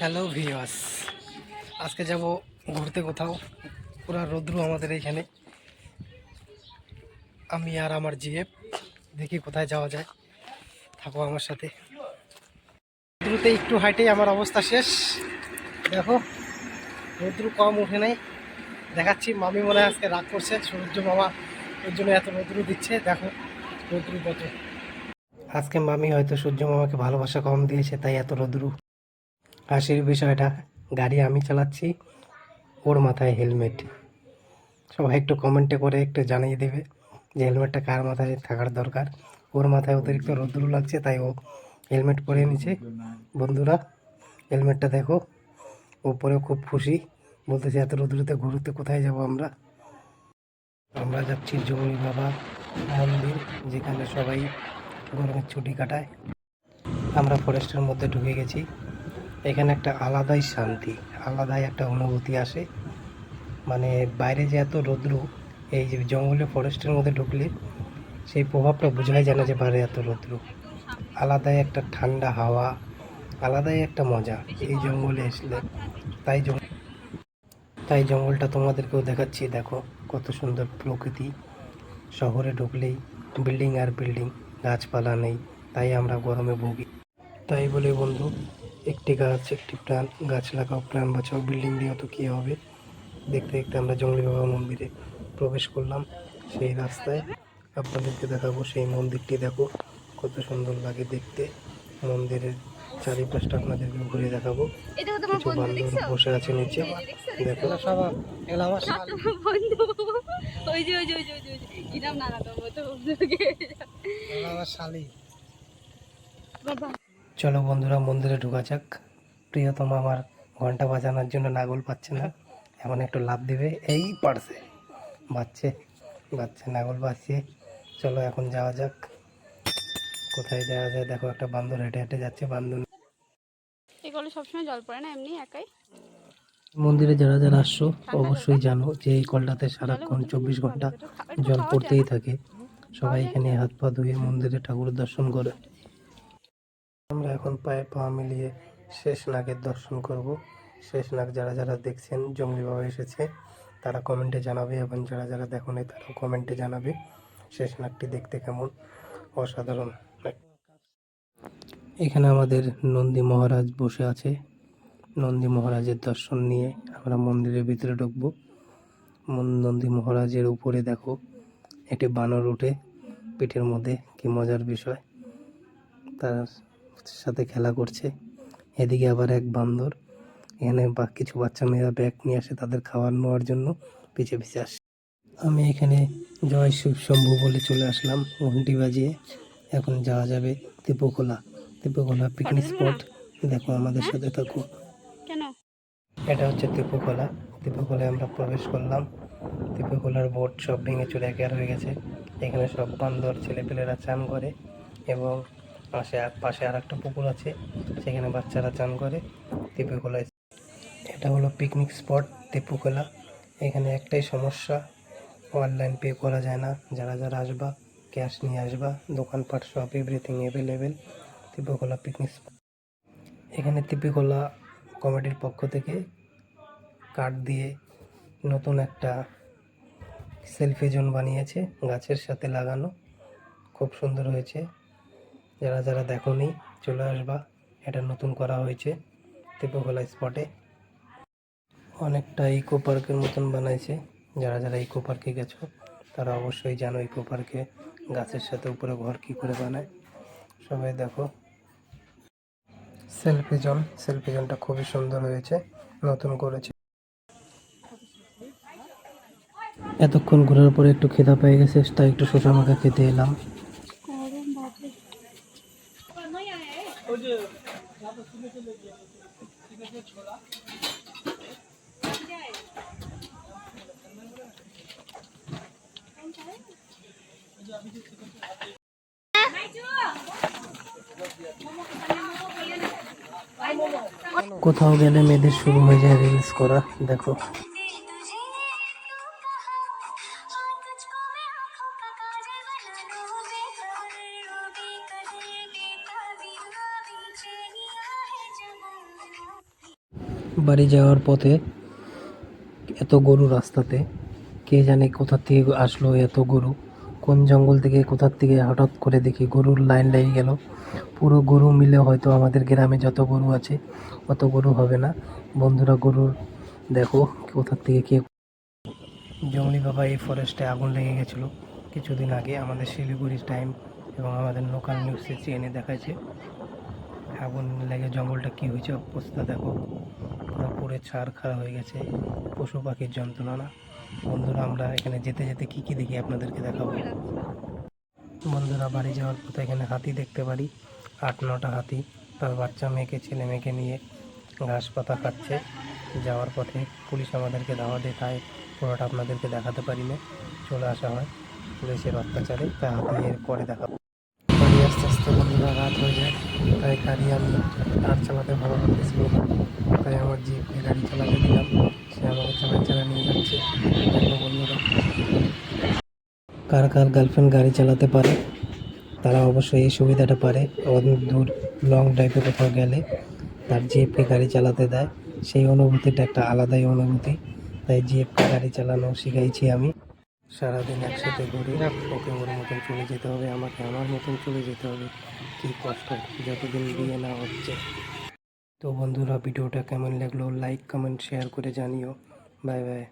Hello ভিওয়াস আজকে যাব ঘুরতে কোথাও। পুরা রৌদ্র আমাদের এইখানে। আমি আর আমার জিএফ, দেখি কোথায় যাওয়া যায়। থাকো আমার সাথে। রৌদ্রুতে একটু হাইটেই আমার অবস্থা শেষ। দেখো, রৌদ্র কম উঠে নাই। দেখাচ্ছি, মামি মনে আজকে রাগ করছে, সূর্য মামা ওর জন্য এত রৌদ্র দিচ্ছে। দেখো, রৌদ্র কত। আজকে মামি হয়তো সূর্য মামাকে ভালোবাসা কম দিয়েছে, তাই এত রৌদ্র। হাসির বিষয়টা, গাড়ি আমি চালাচ্ছি, ওর মাথায় হেলমেট। সবাই একটু কমেন্টে করে একটু জানিয়ে দেবে যে হেলমেটটা কার মাথায় থাকার দরকার। ওর মাথায় অতিরিক্ত রোদ্রু লাগছে, তাই ও হেলমেট পরে নিছে বন্ধুরা, হেলমেটটা দেখো ও খুব খুশি। বলতেছে, এত রোদ্রুতে ঘুরতে কোথায় যাব আমরা? আমরা যাচ্ছি জমি বাবা মন্দির, যেখানে সবাই গরমের ছুটি কাটায়। আমরা ফরেস্টের মধ্যে ঢুকে গেছি। এখানে একটা আলাদাই শান্তি, আলাদাই একটা অনুভূতি আসে। মানে বাইরে যে এত রৌদ্র, এই যে জঙ্গলে, ফরেস্টের মধ্যে ঢুকলে সেই প্রভাবটা বোঝাই যায় না যে বাইরে এত রৌদ্র। আলাদাই একটা ঠান্ডা হাওয়া, আলাদাই একটা মজা। এই জঙ্গলে আসলে তাই জঙ্গল তাই জঙ্গলটা তোমাদেরকেও দেখাচ্ছি, দেখো কত সুন্দর প্রকৃতি। শহরে ঢুকলেই বিল্ডিং আর বিল্ডিং, গাছপালা নেই, তাই আমরা গরমে ভুগি। তাই বলে বন্ধু একটি গাছ একটি প্রাণ গাছ লাগাও প্রাণ বাঁচাও বিল্ডিং দিয়ে তো কী হবে? দেখতে দেখতে আমরা জঙ্গলি বাবা মন্দিরে প্রবেশ করলাম। সেই রাস্তায় আপনাদেরকে দেখাবো সেই মন্দিরটি দেখো কত সুন্দর লাগে দেখতে। মন্দিরের চারিপাশটা আপনাদেরকে ঘুরে দেখাবো। কিছু বন্ধু বান্ধব বসে আছে নিচে। দেখো। ওই যে ওই যে ওই যে ওই যে, আমার শালি। বাবা। চলো বন্ধুরা মন্দিরে ঢুকা যাক। প্রিয়তম আমার ঘণ্টা বাজানোর জন্য নাগল পাচ্ছে না। এখন একটু লাভ দিবে। এই পারছে। বাচ্চে বাচ্চা নাগল বাজছে চলো এখন যাওয়া যাক। কোথায় যাওয়া যায়? দেখো একটা বান্দর হেঁটে হেঁটে যাচ্ছে। এগুলো সবসময় জল পড়ে না? এমনি একাই? মন্দিরে যারা যারা আসছো অবশ্যই জানো যে এই কলটাতে সারাক্ষণ চব্বিশ ঘণ্টা জল পড়তেই থাকে। সবাই এখানে হাত পা ধুয়ে মন্দিরে ঠাকুর দর্শন করে। আমরা এখন পায়ে পা মিলিয়ে শেষ নাগের দর্শন করব। শেষ নাগ যারা যারা দেখছেন, জঙ্গলি বাবা এসেছে, তারা কমেন্টে জানাবে এবং যারা যারা দেখো নাই, তারাও কমেন্টে জানাবে শেষ নাগটি দেখতে কেমন। অসাধারণ। এখানে আমাদের নন্দী মহারাজ বসে আছে। নন্দী মহারাজের দর্শন নিয়ে আমরা মন্দিরের ভিতরে ঢুকবো। নন্দী মহারাজের উপরে দেখো, একটি বানর উঠে পিঠের মধ্যে, কি মজার বিষয়। তার সাথে খেলা করছে। এদিকে আবার এক বান্দর। এখানে বা কিছু বাচ্চা মেয়েরা ব্যাগ নিয়ে আসে তাদের খাবার নেওয়ার জন্য। পিছে পিছে আসে। আমি এখানে জয় শিব শম্ভু বলে চলে আসলাম ঘন্টি বাজিয়ে। এখন যাওয়া যাবে তিপুকোলা তিপুকোলা পিকনিক স্পট দেখো আমাদের সাথে থাকো। এটা হচ্ছে তিপুকলা তিপুকলায় আমরা প্রবেশ করলাম। তিপুকলার বোট সব ভেঙে চলে একের হয়ে গেছে। এখানে সব বান্দর ছেলেপেলেরা চান করে এবং পাশে পাশে আর একটা পুকুর আছে, সেখানে বাচ্চারা চান করে তিপুকলায় এটা হলো পিকনিক স্পট তিপুকলা এখানে একটাই সমস্যা অনলাইন পে করা যায় না। যারা যারা আসবা ক্যাশ নিয়ে আসবা, দোকানপাট সব everything available Tipukala picnic spot এখানে তিপিকলা কমিটির পক্ষ থেকে কাঠ দিয়ে নতুন একটা সেলফি জোন বানিয়েছে, গাছের সাথে লাগানো। খুব সুন্দর হয়েছে। যারা যারা দেখো নি চলে আসবা। এটা নতুন করা হয়েছে তিপুকলা স্পটে অনেকটা ইকো পার্কের মতন বানাইছে। যারা যারা ইকো পার্কে গেছো, তারা অবশ্যই জানো ইকো পার্কে গাছের সাথে উপরে ঘর কী করে বানায়। সবাই দেখো। সেলফি জোন সেলফি জোনটা খুবই সুন্দর হয়েছে, নতুন করেছে। এতক্ষণ ঘোরার পরে একটু খেদা পেয়ে গেছে, তাই একটু শোষা মাখা খেতে এলাম গরম বাপরে কোথাও গেলে মেয়েদের শুরু হয়ে যায় রিলস করা দেখো। বাড়ি যাওয়ার পথে এত গরু রাস্তাতে, কে জানে কোথা থেকে আসলো এত গরু, কোন জঙ্গল থেকে কোথার থেকে হঠাৎ করে দেখি গরুর লাইন লেগে গেল। পুরো গরু মিলে হয়তো আমাদের গ্রামে যত গরু আছে, অত গরু হবে না। বন্ধুরা, গরুর দেখো কোথার থেকে কে জঙ্গলি বাবা এই ফরেস্টে আগুন লেগে গেছিল। কিছুদিন আগে আমাদের শিলিগুড়ির টাইম এবং আমাদের লোকাল নিউজে চেনে দেখাচ্ছে আগুন লেগে জঙ্গলটা কি হয়েছে অবস্থা দেখো। পুরো পুরে ছাড় খাড়া হয়ে গেছে। পশু পাখির যন্ত্রণা বন্ধুরা, আমরা এখানে যেতে যেতে কি কি দেখি আপনাদেরকে দেখাবো। বন্ধুরা, বাড়ি যাওয়ার পথে এখানে হাতি দেখতে পারি। আট, নটা হাতি। তার বাচ্চা মেয়েকে, ছেলে মেয়েকে নিয়ে ঘাস পাতা খাচ্ছে। যাওয়ার পথে পুলিশ আমাদেরকে ধাওয়া দেখায়। পুরোটা আপনাদেরকে দেখাতে পারি না। চলে আসা হয় পুলিশের অত্যাচারে। তা হাতি এর পরে দেখাবো আস্তে আস্তে বন্ধুরা, রাত হয়ে যায়। তাই গাড়ি আমি আর চালাতে ভালো লাগতেছিল না। তাই আমার জিপ গাড়ি চালাতে দিলাম, সে আমাকে চালা চালা নিয়ে যাচ্ছে। বন্ধুরা, কার কার গার্লফ্রেন্ড গাড়ি চালাতে পারে, তারা অবশ্যই এই সুবিধাটা পারে। অনেক দূর লং ড্রাইভে কোথাও গেলে তার জিএফকে গাড়ি চালাতে দেয়। সেই অনুভূতিটা একটা আলাদাই অনুভূতি। তাই জিএফকে গাড়ি চালানো শিখাইছি আমি। সারাদিন একসাথে ঘুরে ওকে ওর মতন চলে যেতে হবে, আমাকে আমার মতন চলে যেতে হবে। কী কষ্ট, যতদিন বিয়ে না হচ্ছে। তো বন্ধুরা, ভিডিওটা কেমন লাগল? লাইক কমেন্ট শেয়ার করে জানিও। Bye bye